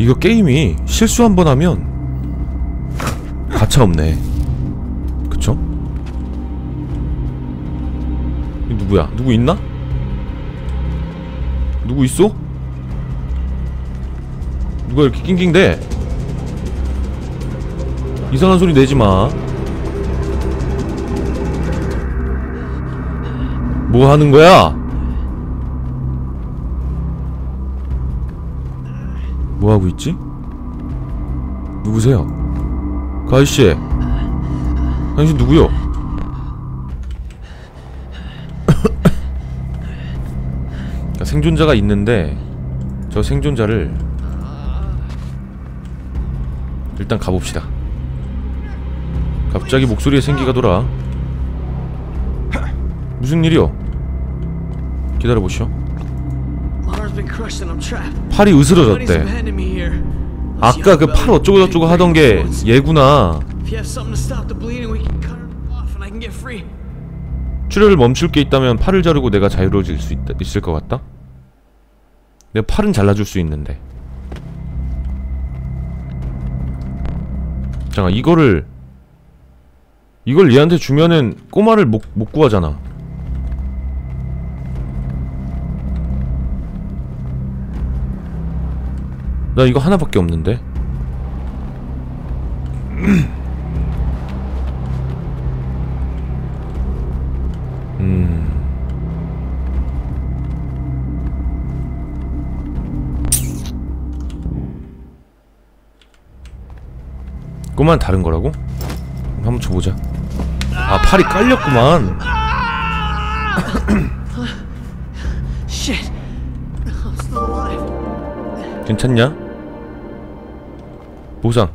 이거 게임이 실수 한 번 하면 가차 없네 그쵸? 이 누구야? 누구 있나? 누구 있어? 누가 이렇게 낑낑대? 이상한 소리 내지마 뭐 하는 거야? 뭐 하고 있지? 누구세요? 그 아저씨 당신 누구요? 생존자가 있는데 저 생존자를 일단 가봅시다 갑자기 목소리에 생기가 돌아 무슨 일이요? 기다려보시오 팔이 으스러졌대. 아까 그 팔 어쩌고 저쩌고 하던 게 얘구나. 출혈을 멈출 게 있다면 팔을 자르고 내가 자유로워질 수 있다, 있을 것 같다? 내가 팔은 잘라줄 수 있는데 잠깐 이거를 이걸 얘한테 주면은 꼬마를 못, 못 구하잖아 나 이거 하나밖에 없는데 음 꼬마는 다른 거라고? 한번 줘보자 아 팔이 깔렸구만 괜찮냐? 보상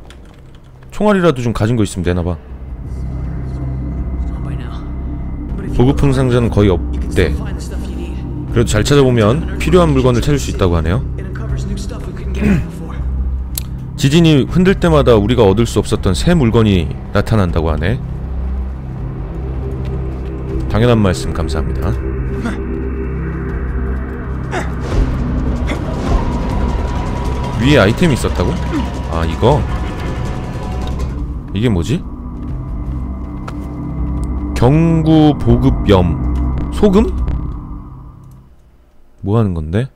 총알이라도 좀 가진 거 있으면 내놔봐 보급품 상자는 거의 없대. 그래도 잘 찾아보면 필요한 물건을 찾을 수 있다고 하네요. 지진이 흔들 때마다 우리가 얻을 수 없었던 새 물건이 나타난다고 하네 당연한 말씀 감사합니다 위에 아이템이 있었다고? 아 이거? 이게 뭐지? 경구 보급염 소금? 뭐 하는 건데?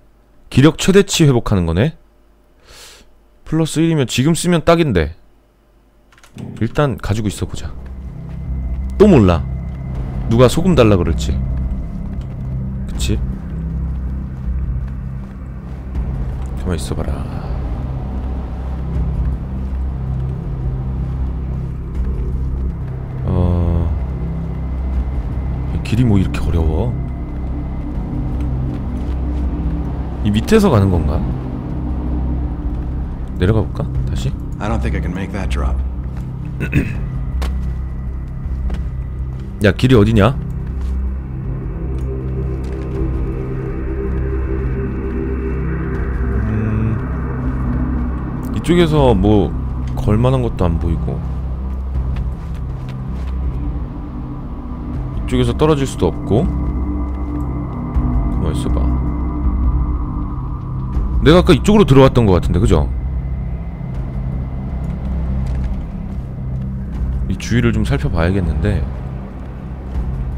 기력 최대치 회복하는 거네? 플러스 1이면 지금 쓰면 딱인데 일단 가지고 있어 보자 또 몰라 누가 소금 달라 그럴지 그치? 가만 있어봐라 길이 뭐 이렇게 어려워 이 밑에서 가는 건가? 내려가 볼까? 다시? I don't think I can make that drop. 야 길이 어디냐? 음, 이쪽에서 뭐 걸만한 것도 안 보이고 이쪽에서 떨어질 수도 없고. 가만 있어봐. 내가 아까 이쪽으로 들어왔던 것 같은데 그죠? 이 주위를 좀 살펴봐야겠는데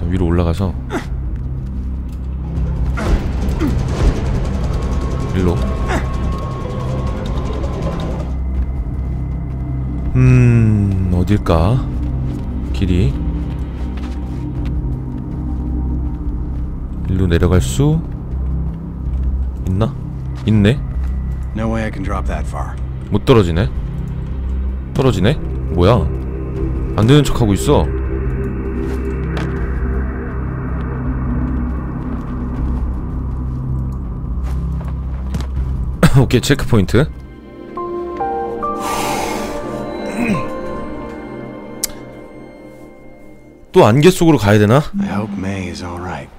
위로 올라가서. 일로. 음 어딜까? 길이 일로 내려갈 수 있나? 있네 No way I can drop that far. 못 떨어지네 떨어지네? 뭐야 안 되는 척 하고 있어 오케이 체크 포인트 또 안개 속으로 가야 되나? I hope May is alright.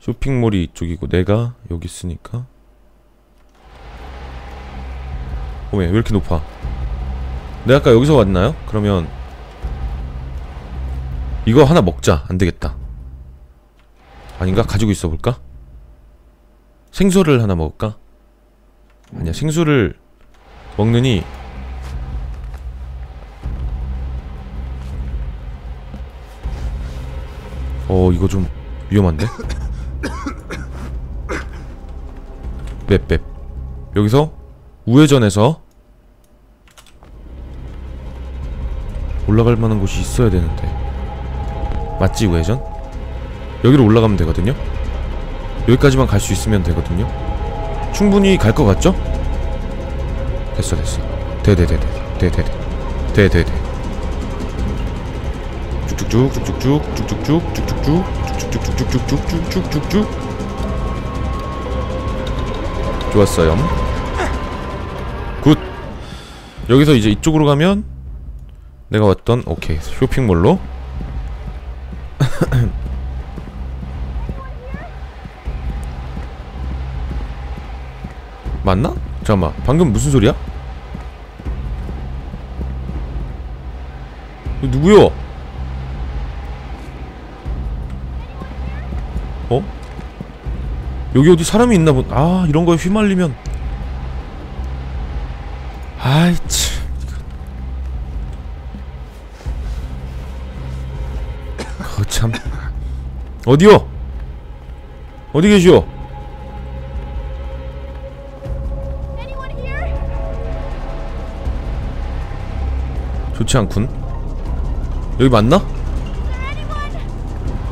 쇼핑몰이 이쪽이고 내가 여기 있으니까 어메 왜 이렇게 높아 내가 아까 여기서 왔나요? 그러면 이거 하나 먹자 안되겠다 아닌가? 가지고 있어 볼까? 생수를 하나 먹을까? 아니야 생수를 먹느니 어 이거 좀 위험한데? 맵맵 여기서 우회전해서 올라갈 만한 곳이 있어야 되는데 맞지 우회전? 여기로 올라가면 되거든요? 여기까지만 갈 수 있으면 되거든요? 충분히 갈 것 같죠? 됐어 됐어 돼돼돼돼 돼돼돼 돼돼돼 쭉쭉쭉 쭉쭉쭉 쭉쭉쭉 쭉쭉쭉 쭉쭉쭉쭉쭉쭉쭉쭉쭉 좋았어요 굿 여기서 이제 이쪽으로 가면 내가 왔던 오케이 쇼핑몰로 맞나? 잠깐만 방금 무슨 소리야? 이거 누구요? 여기 어디 사람이 있나 본.. 아 이런 거에 휘말리면 아이 참 거참 어디요? 어디 계시오? 좋지 않군. 여기 맞나?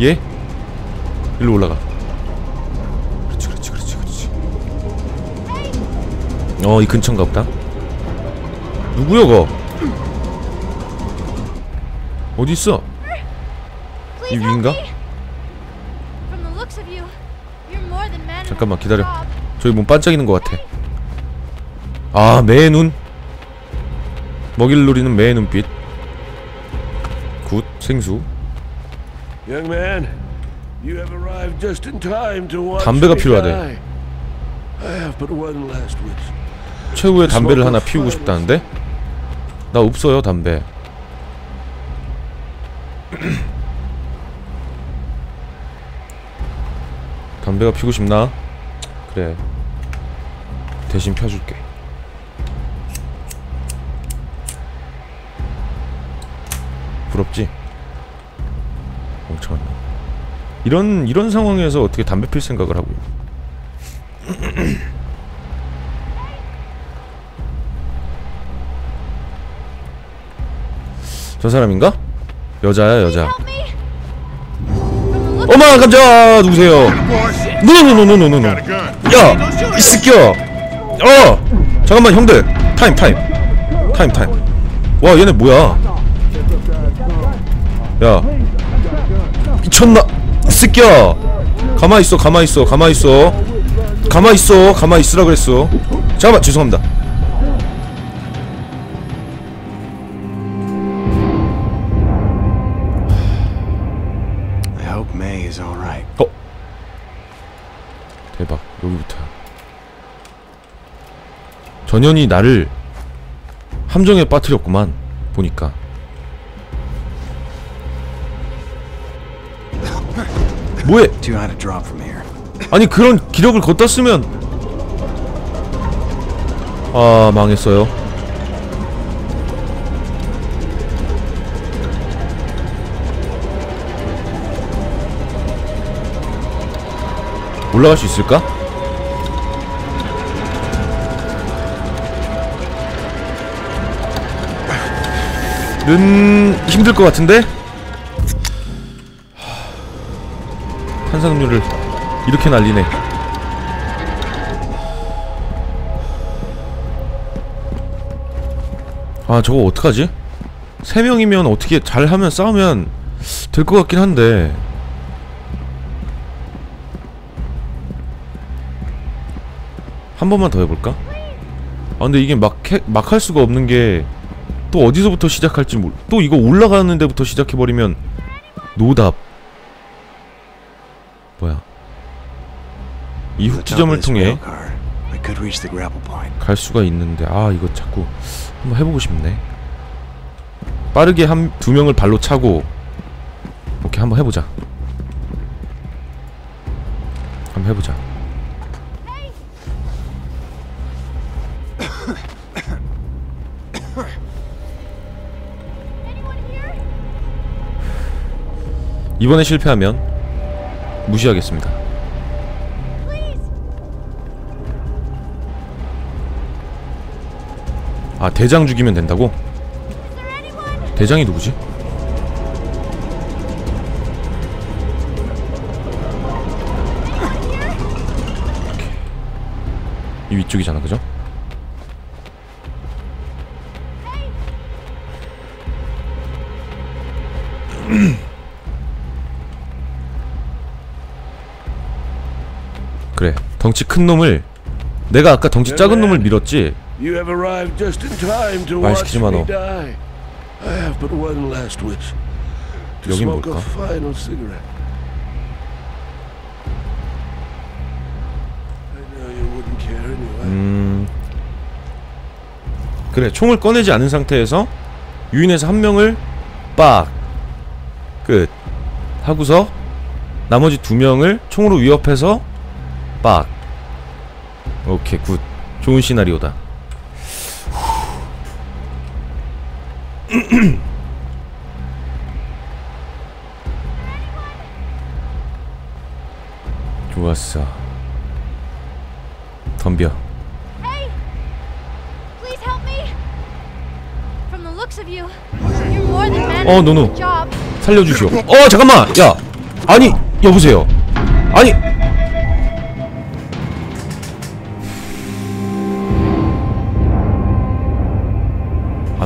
예? 일로 올라가. 어, 이 근처인가 보다. 누구야, 거? 어디 있어? 이 위인가? me. From the looks of you, you're more than man. 잠깐만 기다려. 저기 몸 반짝이는 것 같아. 아, 매의 눈. 먹이를 노리는 매의 눈빛. 굿, 생수. Young man, you have arrived just in time to watch 담배가 필요하대. 최후의 담배를 하나 피우고 싶다는데? 나 없어요 담배 담배가 피고 싶나? 그래 대신 펴줄게 부럽지? 멍청한 놈 이런 이런 상황에서 어떻게 담배 필 생각을 하고 저 사람인가? 여자야 여자. 어마 깜짝 누구세요? 노노노노노노노 야 이 새끼야. 어 잠깐만 형들. 타임 타임. 타임 타임. 와 얘네 뭐야? 야 미쳤나? 이 새끼야. 가만히 있어 가만히 있어 가만히 있어. 가만히 있어 가만히 있으라 그랬어. 잠깐만 죄송합니다 전현이 나를 함정에 빠뜨렸구만 보니까 뭐해. 아니 그런 기력을 걷다 쓰면 아 망했어요 올라갈 수 있을까? 는 힘들 것 같은데? 하, 탄산음료를 이렇게 날리네 아 저거 어떡하지? 세 명이면 어떻게 잘하면 싸우면 될 것 같긴 한데 한 번만 더 해볼까? 아 근데 이게 막 막 할 수가 없는 게 또 어디서부터 시작할지 몰. 또 이거 올라가는 데부터 시작해버리면 노답. 뭐야? 이 훅지점을 통해. 갈 수가 있는데 아 이거 자꾸 한번 해보고 싶네. 빠르게 한 두 명을 발로 차고 오케이 한번 해보자. 한번 해보자. 이번에 실패하면 무시하겠습니다. 아 대장 죽이면 된다고? 대장이 누구지? 이 위쪽이잖아 그죠? 덩치 큰 놈을 내가 아까 덩치 작은 놈을 밀었지 말 시키지 마, 너. 여긴 뭘까? 음 그래 총을 꺼내지 않은 상태에서 유인해서 한 명을 빡끝 하고서 나머지 두 명을 총으로 위협해서 빡 오케이 굿 좋은 시나리오다 좋았어 덤벼 Oh, the job. 살려주시오. 어 잠깐만. 야, 아니 여보세요. 아니.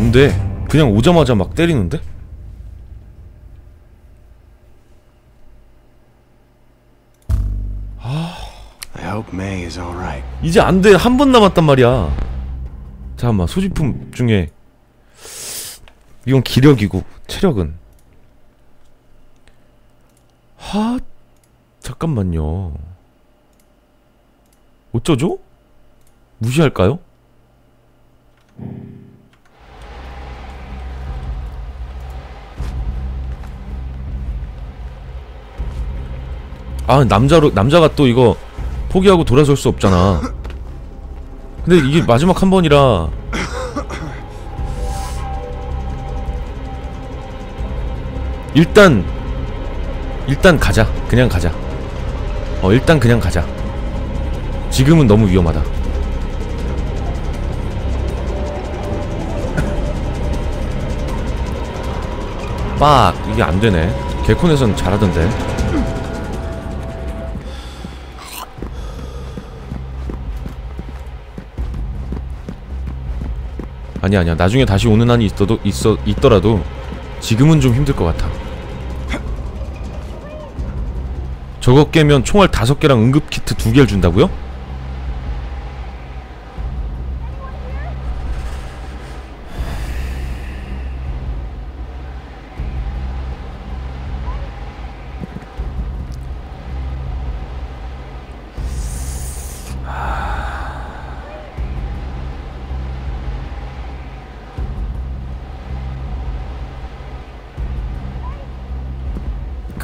안 돼. 그냥 오자마자 막 때리는데? Right. 이제 안 돼. 한 번 남았단 말이야. 잠깐만. 소지품 중에 이건 기력이고 체력은 하 잠깐만요. 어쩌죠? 무시할까요? 아 남자로 남자가 또 이거 포기하고 돌아설 수 없잖아. 근데 이게 마지막 한 번이라 일단 일단 가자. 그냥 가자. 어 일단 그냥 가자. 지금은 너무 위험하다. 빡 이게 안 되네. 개콘에선 잘하던데. 아니야 아니야 나중에 다시 오는 한이 있어도 있어 있더라도 지금은 좀 힘들 것 같아. 저거 깨면 총알 다섯 개랑 응급 키트 두 개를 준다고요?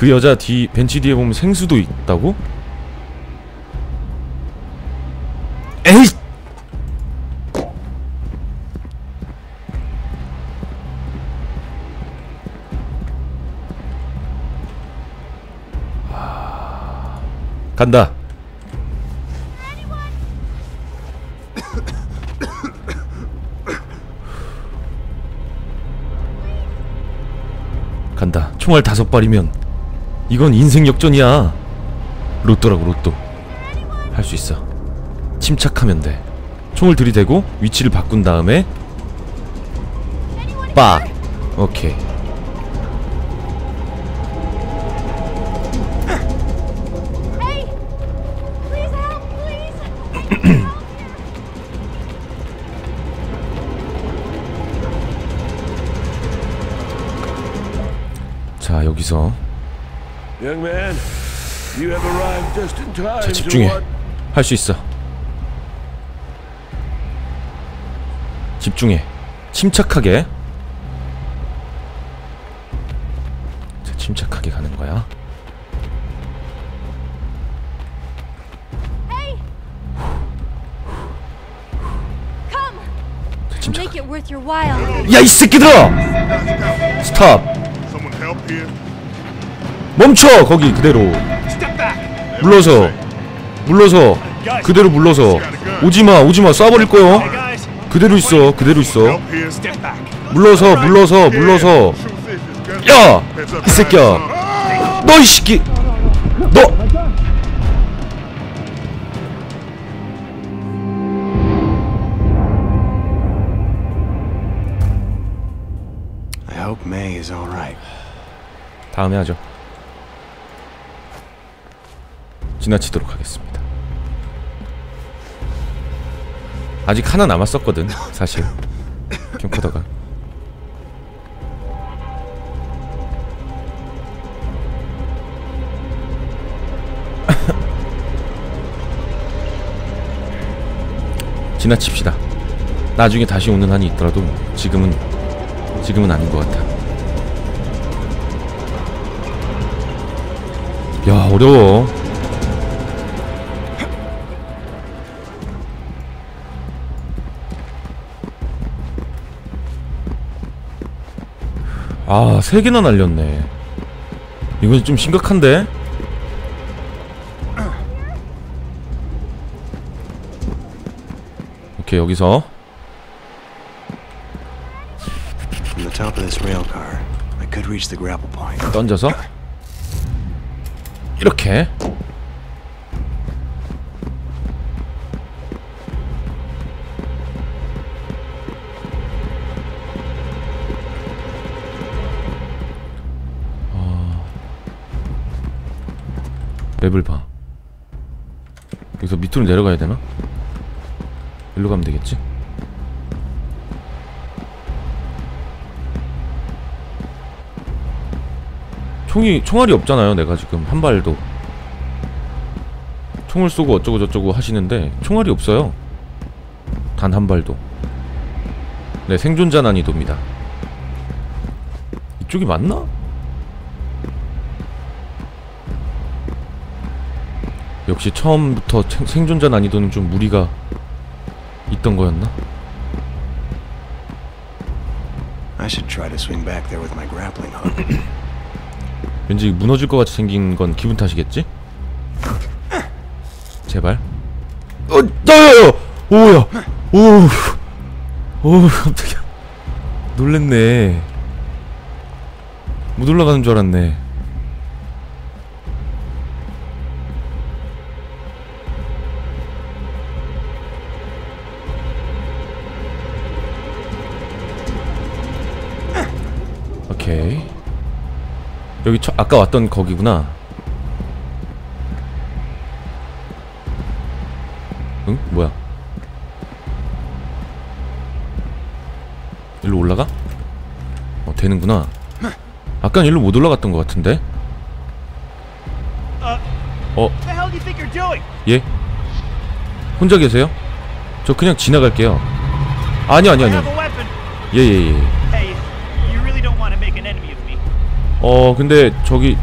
그 여자 뒤 벤치 뒤에 보면 생수도 있다고? 에이! 아, 간다. 간다. 총알 다섯 발이면 이건 인생 역전이야. 로또라고 로또. 할 수 있어. 침착하면 돼. 총을 들이대고 위치를 바꾼 다음에 빡. 오케이. 자 여기서 자 집중해. what? 할수 있어. 집중해. 침착하게. 자 침착하게 가는 거야. Hey! Come! 자, 침착. Make it worth your while. 야이 새끼들아! 스탑. 멈춰! 거기 그대로. 물러서. 물러서. 그대로 물러서. 오지마 오지마. 쏴버릴 거요. 그대로 있어 그대로 있어. 물러서 물러서 물러서. 야! 이 새끼야. 너 이 새끼. 너. 다음에 하죠 지나치도록 하겠습니다. 아직 하나 남았었거든 사실. 캠코더가. 지나칩시다. 나중에 다시 오는 한이 있더라도 지금은 지금은 아닌 것 같아. 야 어려워 아, 세 개나 날렸네. 이건 좀 심각한데? 오케이, 여기서. 던져서 이렇게 맵을 봐 여기서 밑으로 내려가야 되나? 일로 가면 되겠지? 총이 총알이 없잖아요. 내가 지금 한 발도 총을 쏘고 어쩌고 저쩌고 하시는데 총알이 없어요. 단 한 발도. 네, 생존자 난이도입니다. 이쪽이 맞나? 역시 처음부터 생- 생존자 난이도는 좀 무리가 있던 거였나? I should try to swing back there with my grappling hook. 왠지 무너질 것 같이 생긴 건 기분 탓이겠지? 제발. 어, 야야야! 오야! 오! 오, 깜짝이야. 놀랬네. 못 올라가는 줄 알았네. 여기 저 아까 왔던 거기구나. 응? 뭐야? 일로 올라가? 어, 되는구나. 아까 일로 못 올라갔던 것 같은데? 어? 예? 혼자 계세요? 저 그냥 지나갈게요. 아니, 아니, 아니. weapon. 예, 예, 예. 어, 근데 저기.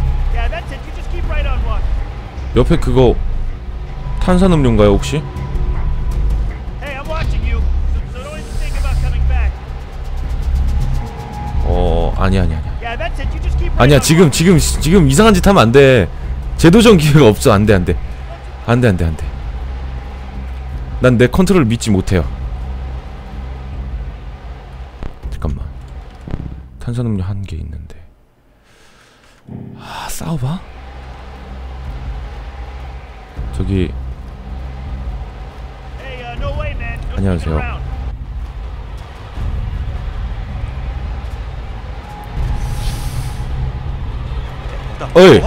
옆에 그거 탄산음료인가요, 혹시? 어, 아니, 아니, 아니. 아니야 지금. 지금 지금 이상한 짓 하면 안돼 제도전 기회가 없어 안돼 안돼 안돼 안돼 안돼 난 내 컨트롤을 믿지 못해요 잠깐만 탄산음료 한 개 있는데 아 싸워봐 저기 Hey, uh, no way, man. No 안녕하세요. 어이.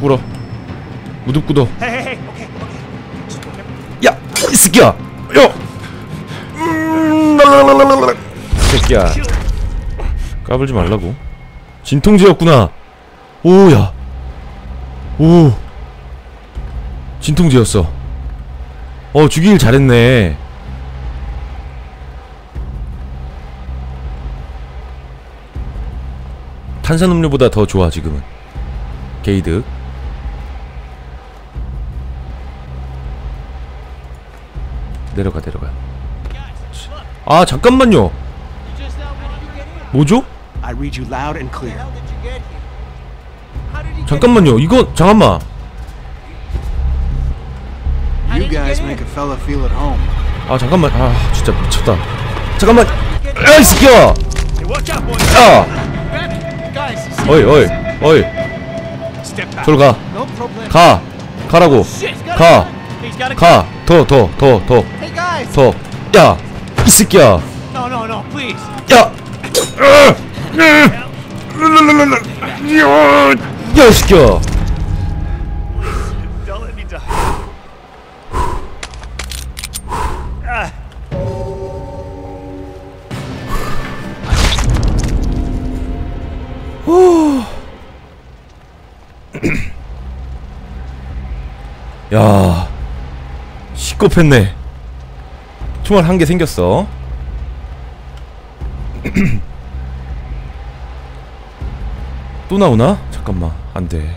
꿇어 무릎 꿇어 Hey, hey, hey. Okay, okay. Just remember. 야! 이 새끼야! 야! 음, 새끼야 까불지 말라고. 진통제였구나. 오야. 오 진통제였어. 어 죽이길 잘했네. 탄산음료보다 더 좋아 지금은. 게이드 내려가 내려가. 아 잠깐만요. 뭐죠? I read you loud and clear. 잠깐만요. 이거 잠깐만. You guys make a fella feel at home. 아 잠깐만. 아 진짜 미쳤다. 잠깐만. 야, 이 새끼야. Hey, watch out, boys. 야. 어이 어이 어이. 저리 가. 가. 가라고. 가. 가. 더 더 더 더. 더. 야. 이 새끼야. 야. 야, die. 야. 시겁했네. 총알 한 개 생겼어. 또 나오나? 잠깐만. 안 돼.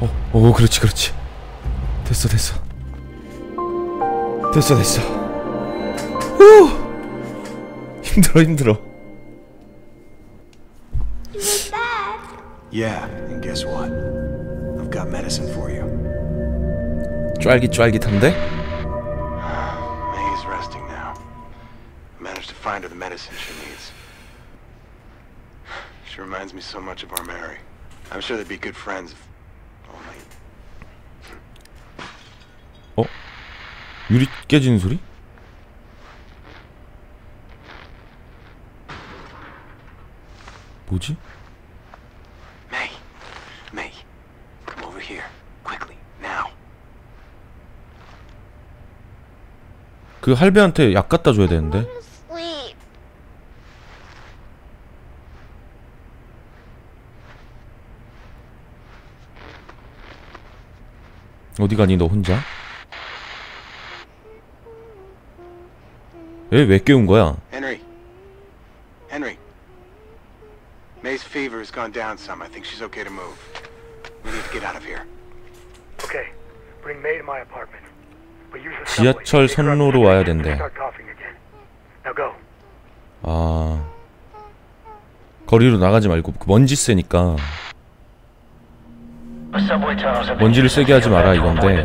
어, 오, 그렇지, 그렇지. 됐어, 됐어. 됐어, 됐어. 후! 힘들어, 힘들어. Yeah, and guess what? I've got medicine for you. 쫄깃쫄깃한데? May's resting now. Managed to find her the medicine. She reminds me so much of our Mary. I'm sure they'd be good friends if only. 어? 유리 깨지는 소리? 뭐지? May! May! Come over here. Quickly. Now. 그 할배한테 약 갖다 줘야 되는데. 어디 가니 너 혼자? 얘왜 깨운 거야? Henry. Henry. May's fever has gone down some. I think she's okay to move. We need to get out of here. Okay, bring May to my apartment. But use the 지하철 선로로 와야 된대. Start coughing again. Now go. 아 거리로 나가지 말고 그 먼지 쐬니까 먼지를 세게 하지 마라 이건데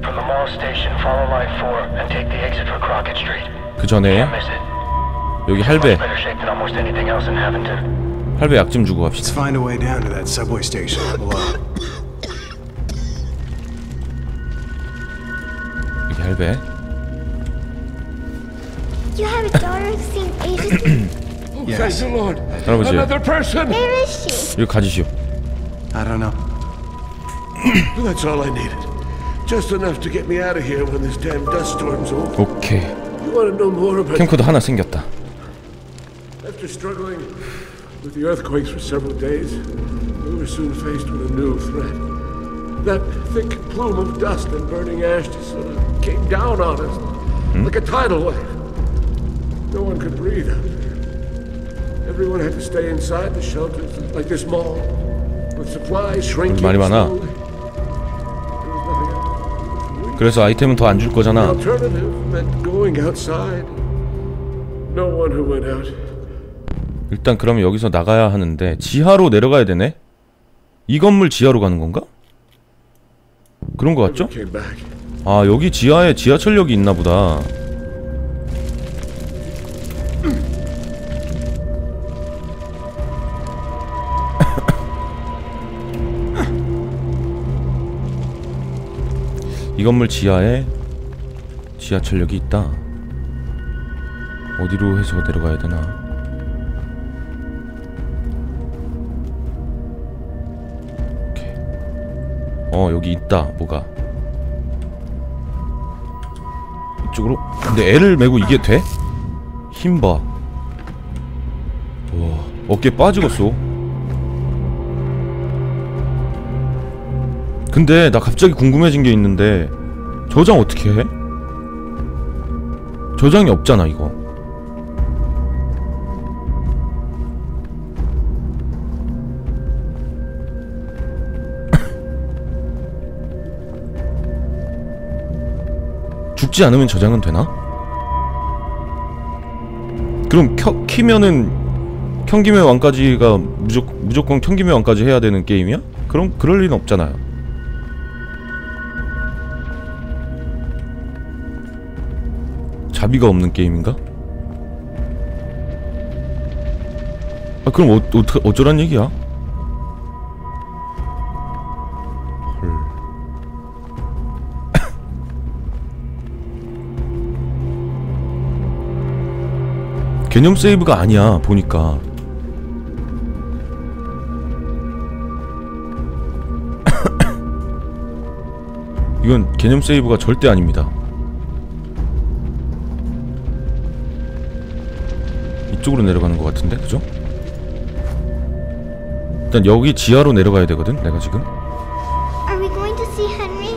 From the mall station, follow line 4 and take the exit for Crockett Street. 그 전에 Can't miss it. 여기 할배 Better shape than almost anything else in Haventon. 할배 약 좀 주고 Let's 갑시다. find a way down to that subway station below. 여기 할배. You have a daughter who's seen ages. Thank the Lord. 할아버지 Another person. Where is she? 여기 가지시오. I don't know. That's all I needed. Just enough to get me out of here when this damn dust storm's over. 오케이. You want to know more about 캠코더 하나 생겼다. After struggling with the earthquakes for several days, we were soon faced with a new threat. That thick plume of dust and burning ash just sort of came down on us like a tidal wave. No one could breathe out there. Everyone had to stay inside the shelters, like this mall, with supplies shrinking 말이 많아. 그래서 아이템은 더 안 줄 거잖아. 일단 그러면 여기서 나가야 하는데 지하로 내려가야 되네. 이 건물 지하로 가는 건가? 그런 거 같죠? 아 여기 지하에 지하철역이 있나 보다. 이 건물 지하에 지하철역이 있다. 어디로 해서 내려가야 되나? 오케이. 어 여기 있다 뭐가 이쪽으로 근데 애를 메고 이게 돼? 힘봐 와 어깨 빠지겠어 근데 나 갑자기 궁금해진 게 있는데 저장 어떻게 해? 저장이 없잖아 이거 죽지 않으면 저장은 되나? 그럼 켜, 키면은 경기의 왕까지가 무조건 무조건 경기의 왕까지 해야 되는 게임이야? 그럼 그럴 리는 없잖아요. 자비가 없는 게임인가? 아 그럼 어, 어떡 어쩌란 얘기야? 헐. 개념 세이브가 아니야 보니까 이건 개념 세이브가 절대 아닙니다 이쪽으로 내려가는 것 같은데 그죠? 일단 여기 지하로 내려가야 되거든 내가 지금 Are we going to see Henry?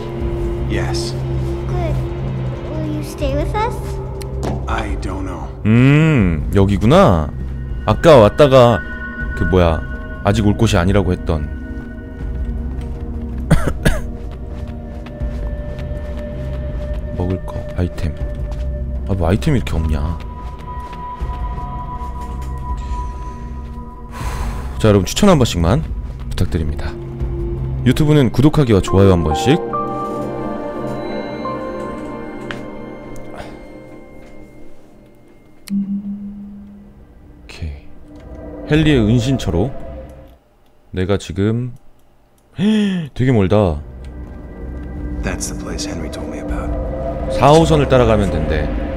Yes. Good. Will you stay with us? I don't know. 음 여기구나 아까 왔다가 그 뭐야 아직 올 곳이 아니라고 했던 먹을 거 아이템 아 뭐 아이템이 이렇게 없냐 자 여러분 추천 한 번씩만 부탁드립니다. 유튜브는 구독하기와 좋아요 한 번씩. 오케이. 헨리의 은신처로 내가 지금 되게 멀다. That's the place Henry told me about. 4호선을 따라가면 된대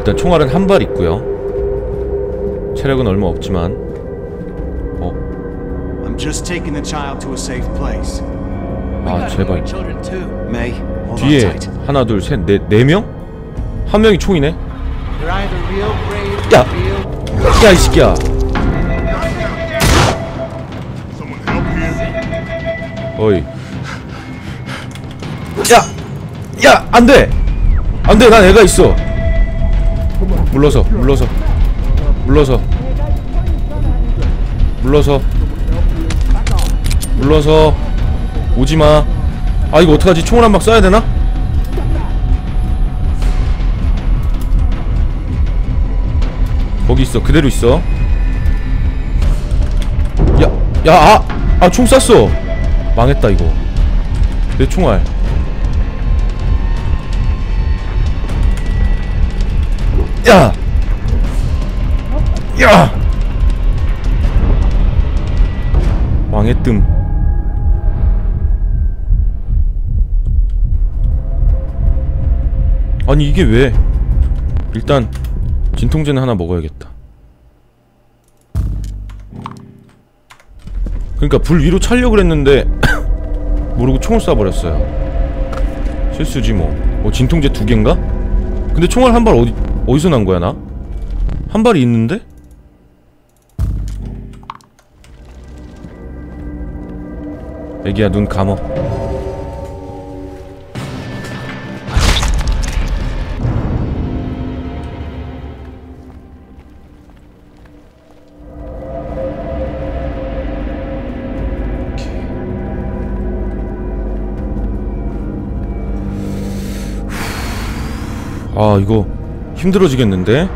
일단 총알은 한 발 있고요 체력은 얼마 없지만 어? I'm just taking the child to a safe place. 아 제발 뒤에. 하나 둘셋넷네 명? 한 명이 총이네 야! 야 이 새끼야 어이 야! 야! 안돼! 안돼 난 애가 있어 물러서 물러서 물러서 물러서 물러서 오지마 아 이거 어떡하지 총을 한 방 쏴야 되나? 거기 있어 그대로 있어 야! 야! 아! 아 총 쐈어 망했다 이거 내 총알 야! 야! 망했뜸 아니 이게 왜 일단 진통제는 하나 먹어야겠다 그러니까 불 위로 차려고 그랬는데 모르고 총을 쏴버렸어요 실수지 뭐 어, 진통제 두 갠가? 근데 총알 한 발 어디 어디서 난 거야 나? 한 발이 있는데? 애기야 눈 감어 아 이거 힘들어지겠는데?